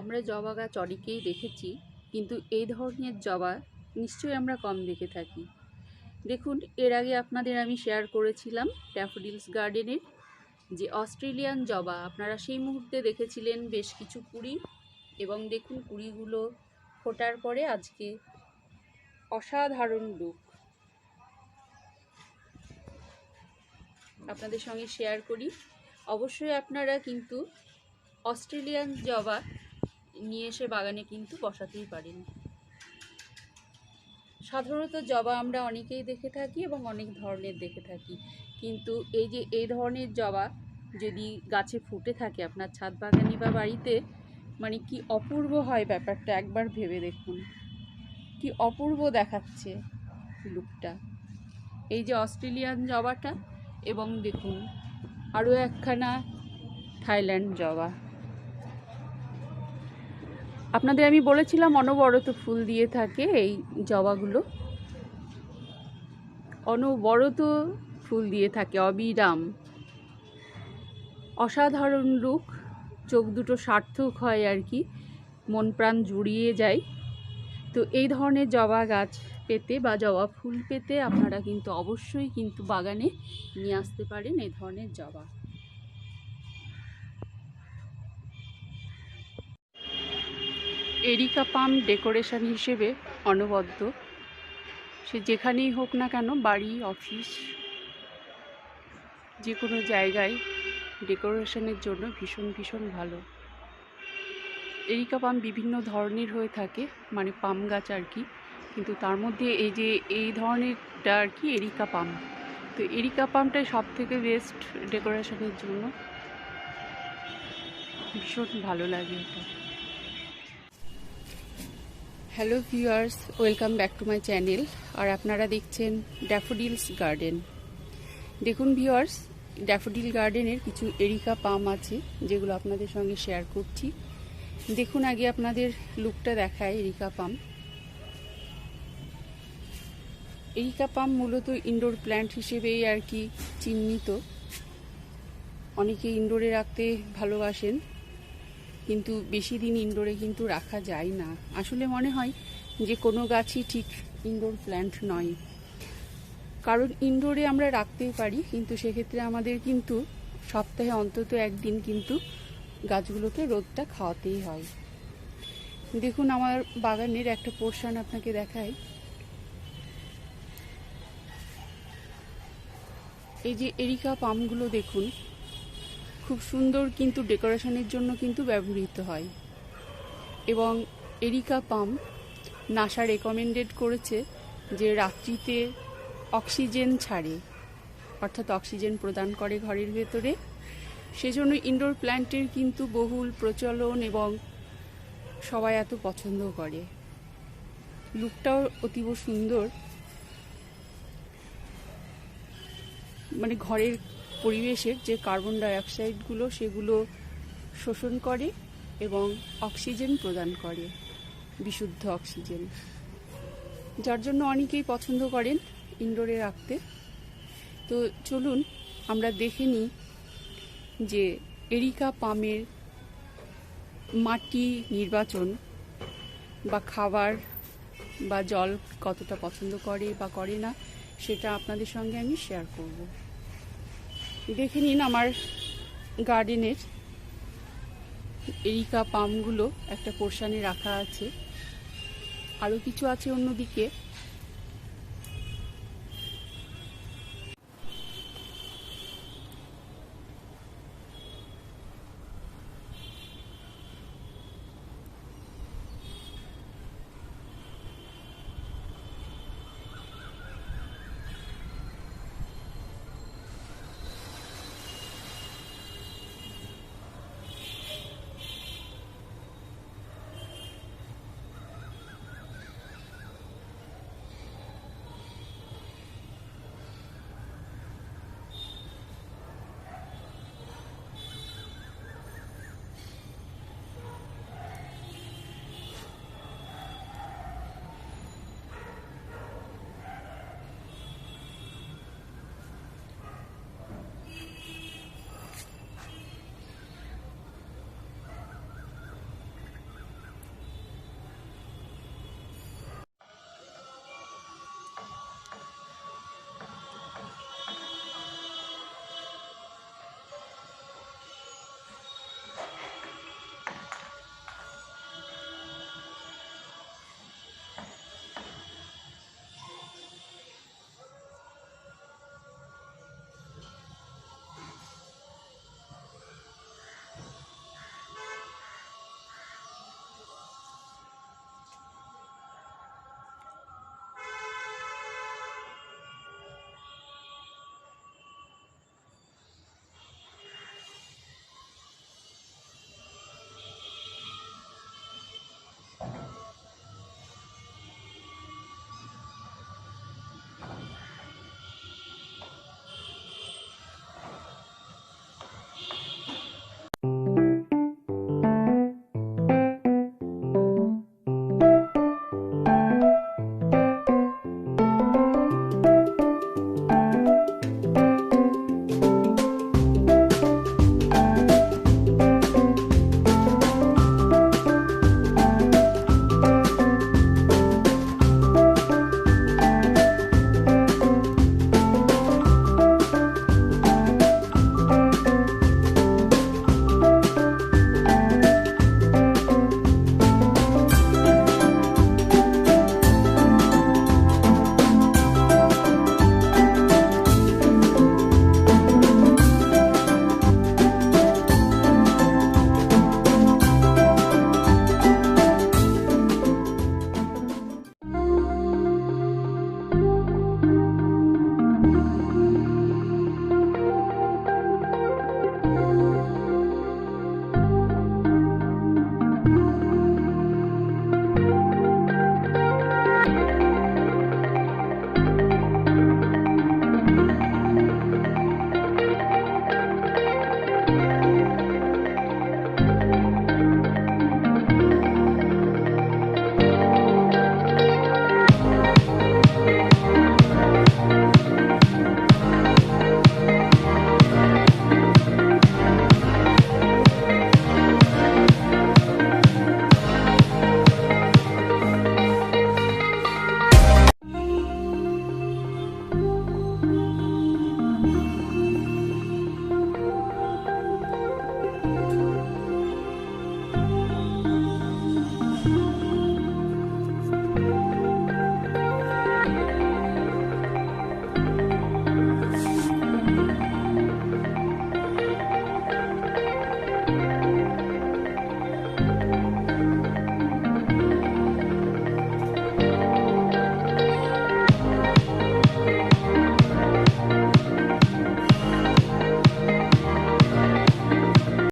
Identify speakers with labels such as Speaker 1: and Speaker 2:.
Speaker 1: আমরা জবা গাছ অনেকেই দেখেছি, কিন্তু এই ধরনের জবা নিশ্চয়ই আমরা কম দেখে থাকি। দেখুন, এর আগে আপনাদের আমি শেয়ার করেছিলাম ড্যাফোডিলস গার্ডেনের যে অস্ট্রেলিয়ান জবা। আপনারা সেই মুহূর্তে দেখেছিলেন বেশ কিছু কুড়ি এবং দেখুন কুড়িগুলো ফোটার পরে আজকে অসাধারণ লুক আপনাদের সঙ্গে শেয়ার করি। অবশ্যই আপনারা কিন্তু অস্ট্রেলিয়ান জবা নিয়ে এসে বাগানে কিন্তু বসাতেই পারেন। সাধারণত জবা আমরা অনেকেই দেখে থাকি এবং অনেক ধরনের দেখে থাকি। কিন্তু এই যে, এই ধরনের জবা যদি গাছে ফুটে থাকে আপনার ছাদ বাগানে বা বাড়িতে মানে কি অপূর্ব হয় ব্যাপারটা একবার ভেবে দেখুন। কি অপূর্ব দেখাচ্ছে লুকটা। এই যে অস্ট্রেলিয়ান জবাটা এবং দেখুন, আরও একখানা থাইল্যান্ড জবা। আপনাদের আমি বলেছিলাম অনবরত ফুল দিয়ে থাকে এই জবাগুলো। অনবরত ফুল দিয়ে থাকে, অবিরাম। অসাধারণ লুক চোখ দুটো সার্থক হয় আর কি, মন প্রাণ জুড়িয়ে যায়। তো এই ধরনের জবা গাছ পেতে বা জবা ফুল পেতে আপনারা কিন্তু অবশ্যই কিন্তু বাগানে নিয়ে আসতে পারেন এই ধরনের জবা। এরিকা পাম ডেকোরেশন হিসেবে অনবদ্য। সে যেখানেই হোক না কেন বাড়ি, অফিস যে কোনো জায়গায় ডেকোরেশনের জন্য ভীষণ ভীষণ ভালো। এরিকা পাম বিভিন্ন ধরনের হয়ে থাকে মানে পাম গাছ আর কি। কিন্তু তার মধ্যে এই যে, এই ধরনেরটা আর কি এরিকা পাম। তো এরিকা পামটাই সব থেকে বেস্ট ডেকোরেশনের জন্য। ভীষণ ভালো লাগে এটা। Hello viewers welcome back to my channel আর আপনারা দেখছেন ড্যাফোডিলস গার্ডেন দেখুন ভিউয়ার্স ড্যাফোডিল গার্ডেনের কিছু এরিকা পাম আছে, যেগুলো আপনাদের সঙ্গে শেয়ার করছি। দেখুন, আগে আপনাদের লুকটা দেখায় এরিকা পাম। এরিকা পাম মূলত ইনডোর প্ল্যান্ট হিসেবেই আর কি চিহ্নিত। অনেকে ইনডোরে রাখতে ভালোবাসেন। কিন্তু বেশি দিন ইনডোরে কিন্তু রাখা যায় না। আসলে মনে হয় যে কোনো গাছই ঠিক ইনডোর প্ল্যান্ট নয়। কারণ ইনডোরে আমরা রাখতেই পারি, কিন্তু সেক্ষেত্রে আমাদের কিন্তু সপ্তাহে অন্তত একদিন কিন্তু গাছগুলোকে রোদটা খাওয়াতেই হয়। দেখুন, আমার বাগানের একটা পোর্শন আপনাকে দেখাই। এই যে এরিকা পামগুলো দেখুন খুব সুন্দর কিন্তু ডেকোরেশনের জন্য কিন্তু ব্যবহৃত হয়। এবং এরিকা পাম নাসা রেকমেন্ডেড করেছে যে রাত্রিতে অক্সিজেন ছাড়ে, অর্থাৎ অক্সিজেন প্রদান করে ঘরের ভেতরে। সেজন্য ইনডোর প্ল্যান্টের কিন্তু বহুল প্রচলন এবং সবাই এত পছন্দ করে। লুকটাও অতীব সুন্দর। মানে ঘরের পরিবেশের যে কার্বন ডাইঅক্সাইডগুলো সেগুলো শোষণ করে এবং অক্সিজেন প্রদান করে, বিশুদ্ধ অক্সিজেন যার জন্য অনেকেই পছন্দ করেন ইনডোরে রাখতে। তো চলুন, আমরা দেখে নিই যে এরিকা পামের মাটি নির্বাচন বা খাবার বা জল কতটা পছন্দ করে বা করে না, সেটা আপনাদের সঙ্গে আমি শেয়ার করব। দেখে নিন আমার গার্ডেনের এরিকা পামগুলো একটা পোর্শানে রাখা আছে। আরও কিছু আছে অন্যদিকে।